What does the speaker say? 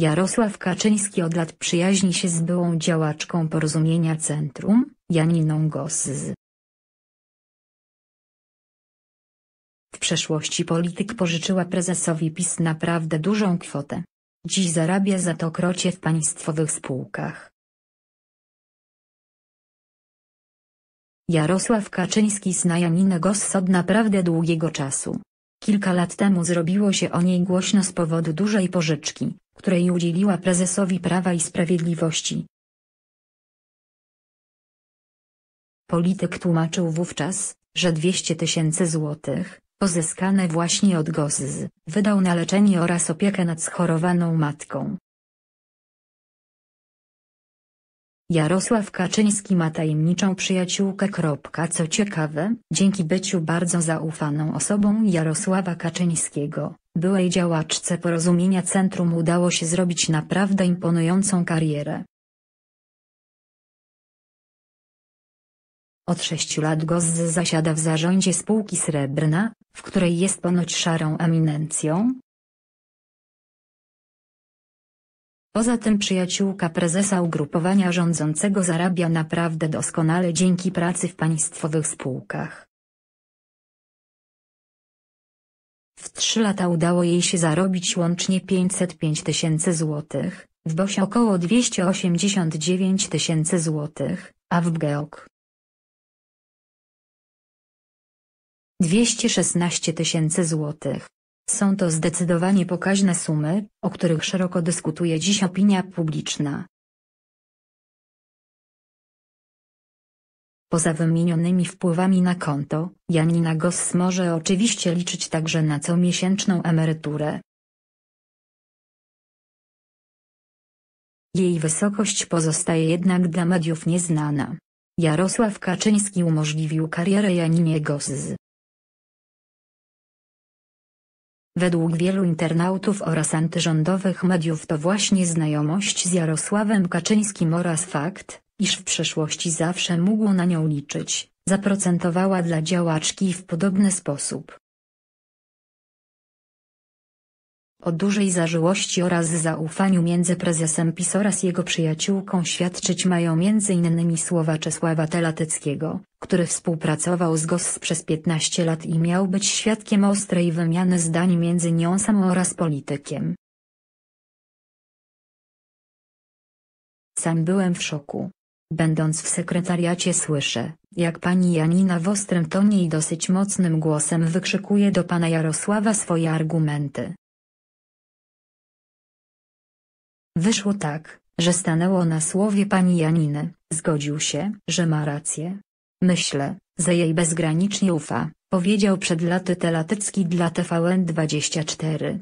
Jarosław Kaczyński od lat przyjaźni się z byłą działaczką Porozumienia Centrum, Janiną Gosz. W przeszłości polityk pożyczyła prezesowi PiS naprawdę dużą kwotę. Dziś zarabia za to krocie w państwowych spółkach. Jarosław Kaczyński zna Janinę Goss od naprawdę długiego czasu. Kilka lat temu zrobiło się o niej głośno z powodu dużej pożyczki, której udzieliła prezesowi Prawa i Sprawiedliwości. Polityk tłumaczył wówczas, że 200 tysięcy złotych, pozyskane właśnie od Gozz, wydał na leczenie oraz opiekę nad schorowaną matką. Jarosław Kaczyński ma tajemniczą przyjaciółkę. Co ciekawe, dzięki byciu bardzo zaufaną osobą Jarosława Kaczyńskiego, byłej działaczce Porozumienia Centrum udało się zrobić naprawdę imponującą karierę. Od sześciu lat Gozz zasiada w zarządzie spółki Srebrna, w której jest ponoć szarą eminencją, Poza tym przyjaciółka prezesa ugrupowania rządzącego zarabia naprawdę doskonale dzięki pracy w państwowych spółkach. W trzy lata udało jej się zarobić łącznie 505 tysięcy złotych, w BOŚ około 289 tysięcy złotych, a w BGEOK 216 tysięcy złotych. Są to zdecydowanie pokaźne sumy, o których szeroko dyskutuje dziś opinia publiczna. Poza wymienionymi wpływami na konto, Janina Goss może oczywiście liczyć także na comiesięczną emeryturę. Jej wysokość pozostaje jednak dla mediów nieznana. Jarosław Kaczyński umożliwił karierę Janinie Goss. Według wielu internautów oraz antyrządowych mediów to właśnie znajomość z Jarosławem Kaczyńskim oraz fakt, iż w przeszłości zawsze mógł na nią liczyć, zaprocentowała dla działaczki w podobny sposób. O dużej zażyłości oraz zaufaniu między prezesem PiS oraz jego przyjaciółką świadczyć mają m.in. słowa Czesława Telatyckiego, który współpracował z GOS przez 15 lat i miał być świadkiem ostrej wymiany zdań między nią samą oraz politykiem. Sam byłem w szoku. Będąc w sekretariacie słyszę, jak pani Janina w ostrym tonie i dosyć mocnym głosem wykrzykuje do pana Jarosława swoje argumenty. Wyszło tak, że stanęło na słowie pani Janiny, zgodził się, że ma rację. Myślę, że jej bezgranicznie ufa, powiedział przed laty Telatycki dla TVN24.